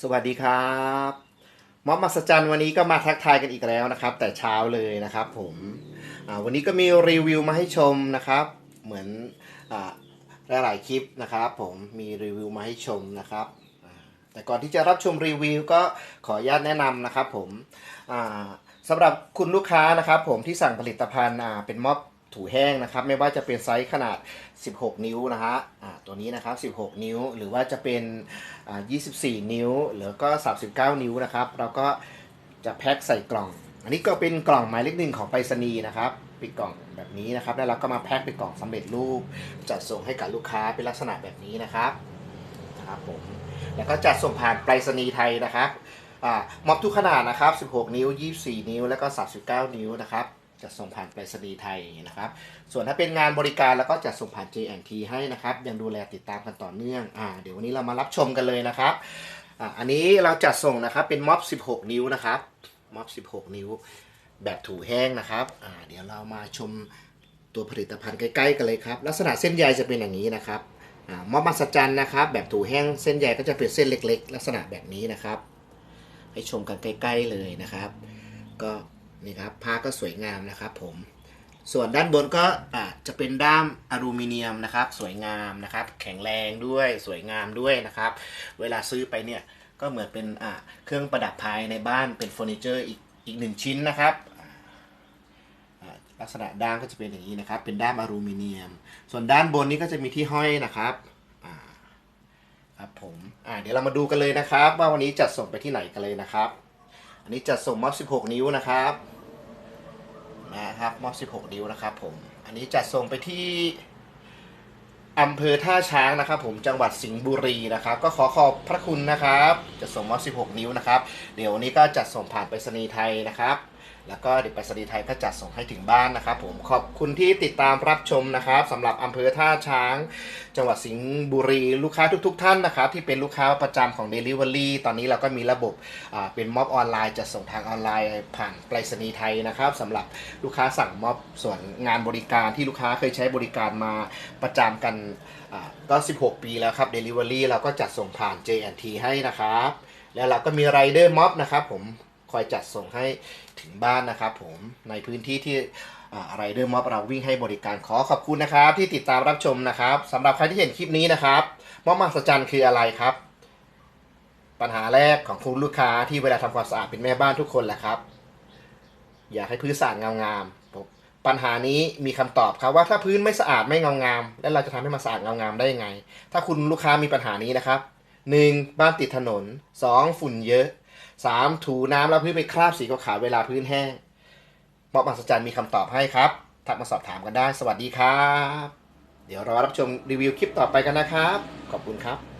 สวัสดีครับมอบมหัศจรรย์วันนี้ก็มาทักทายกันอีกแล้วนะครับ แต่เช้าเลยนะครับผมวันนี้ก็มีรีวิวมาให้ชมนะครับ เหมือนอหลายๆคลิปนะครับ ผมมีรีวิวมาให้ชมนะครับ แต่ก่อนที่จะรับชมรีวิวก็ขออนุญาตแนะนำนะครับผมสำหรับคุณลูกค้านะครับผมที่สั่งผลิตภัณฑ์เป็นม็อบ ถูแห้งนะครับ ไม่ว่าจะเป็นไซส์ขนาด 16 นิ้วนะฮะตัวนี้นะครับ 16 นิ้วหรือว่าจะเป็น 24 นิ้ว หรือก็ 39 นิ้วนะครับ เราก็จะแพ็คใส่กล่อง อันนี้ก็เป็นกล่องหมายเลขหนึ่งของไปรษณีย์นะครับป็นกล่องแบบนี้นะครับ แล้วเราก็มาแพ็คเป็นกล่องสำเร็จรูป จัดส่งให้กับลูกค้าเป็นลักษณะแบบนี้นะครับนะครับผมแล้วก็จัดส่งผ่านไปรษณีย์ไทยนะครับม็อบทุกขนาดนะครับ 16 นิ้ว 24 นิ้ว แล้วก็ 39 นิ้วนะครับ จัดส่งผ่านไปรษณีย์ไทยนะครับ ส่วนถ้าเป็นงานบริการแล้วก็จัดส่งผ่าน JNT ให้นะครับ ยังดูแลติดตามกันต่อเนื่องอ่าเดี๋ยววันนี้เรามารับชมกันเลยนะครับอ่าอันนี้เราจัดส่งนะครับเป็นม็อบ 16 นิ้วนะครับม็อบ 16 นิ้ว แบบถูแห้งนะครับอ่าเดี๋ยวเรามาชมตัวผลิตภัณฑ์ใกล้ๆกันเลยครับ ลักษณะเส้นใยจะเป็นอย่างนี้นะครับอ่ามอบมหัศจรรย์นะครับ แบบถูแห้งเส้นใยก็จะเป็นเส้นเล็ก ๆ ลักษณะแบบนี้นะครับ ให้ชมกันใกล้ ๆเลยนะครับ ก็ นี่ครับผ้าก็สวยงามนะครับผมส่วนด้านบนก็จะเป็นด้ามอลูมิเนียมนะครับ สวยงามนะครับ แข็งแรงด้วยสวยงามด้วยนะครับ เวลาซื้อไปเนี่ยก็เหมือนเป็นเครื่องประดับภายในบ้านเป็นเฟอร์นิเจอร์อีกอีกหนึ่งชิ้นนะครับลักษณะด้ามก็จะเป็นอย่างนี้นะครับ เป็นด้ามอลูมิเนียม ส่วนด้านบนนี้ก็จะมีที่ห้อยนะครับครับผมเดี๋ยวเรามาดูกันเลยนะครับ ว่าวันนี้จัดส่งไปที่ไหนกันเลยนะครับ อันนี้จัดส่งมอบ16 นิ้วนะครับนะครับมอบ16 นิ้วนะครับผม อันนี้จัดส่งไปที่อำเภอท่าช้างนะครับ ผมจังหวัดสิงห์บุรีนะครับ ก็ขอขอบพระคุณนะครับจะส่งมอบ16 นิ้วนะครับ เดี๋ยววันนี้ก็จัดส่งผ่านไปรษณีย์ไทยนะครับ แล้วก็เดี๋ยวไปรษณีย์ไทยก็จัดส่งให้ถึงบ้านนะครับผมขอบคุณที่ติดตามรับชมนะครับสำหรับอำเภอท่าช้าง จังหวัดสิงห์บุรีลูกค้าทุก ๆ ท่านนะครับ ที่เป็นลูกค้าประจำของ Delivery ตอนนี้เราก็มีระบบเป็นม็อบออนไลน์จะส่งทางออนไลน์ผ่านไปรษณีย์ไทยนะครับสำหรับลูกค้าสั่งม็อบส่วนงานบริการที่ลูกค้าเคยใช้บริการมาประจำกันก็ 16 ปีแล้วครับ Delivery เราก็จัดส่งผ่าน JNT ให้นะครับแล้วเราก็มีไรเดอร์ม็อบนะครับผม คอยจัดส่งให้ถึงบ้านนะครับผมในพื้นที่ที่ไรเดอร์ม็อบเราวิ่งให้บริการขอขอบคุณนะครับ ที่ติดตามรับชมนะครับสำหรับใครที่เห็นคลิปนี้นะครับม็อบมหัศจรรย์คืออะไรครับ ปัญหาแรกของคุณลูกค้าที่เวลาทำความสะอาดเป็นแม่บ้านทุกคนแหละครับ อยากให้พื้นสะอาดงามๆผมปัญหานี้มีคำตอบครับว่าถ้าพื้นไม่สะอาดไม่เงางามแล้วเราจะทำให้มันสะอาดเงางามได้ยังไง ถ้าคุณลูกค้ามีปัญหานี้นะครับหนึ่งบ้านติดถนนสองฝุ่นเยอะ สามถูน้ำแล้วพื้นไปคราบสีขาวๆเวลาพื้นแห้งมอบมหัศจรรย์มีคำตอบให้ครับ ทักมาสอบถามกันได้ สวัสดีครับ เดี๋ยวรอรับชมรีวิวคลิปต่อไปกันนะครับ ขอบคุณครับ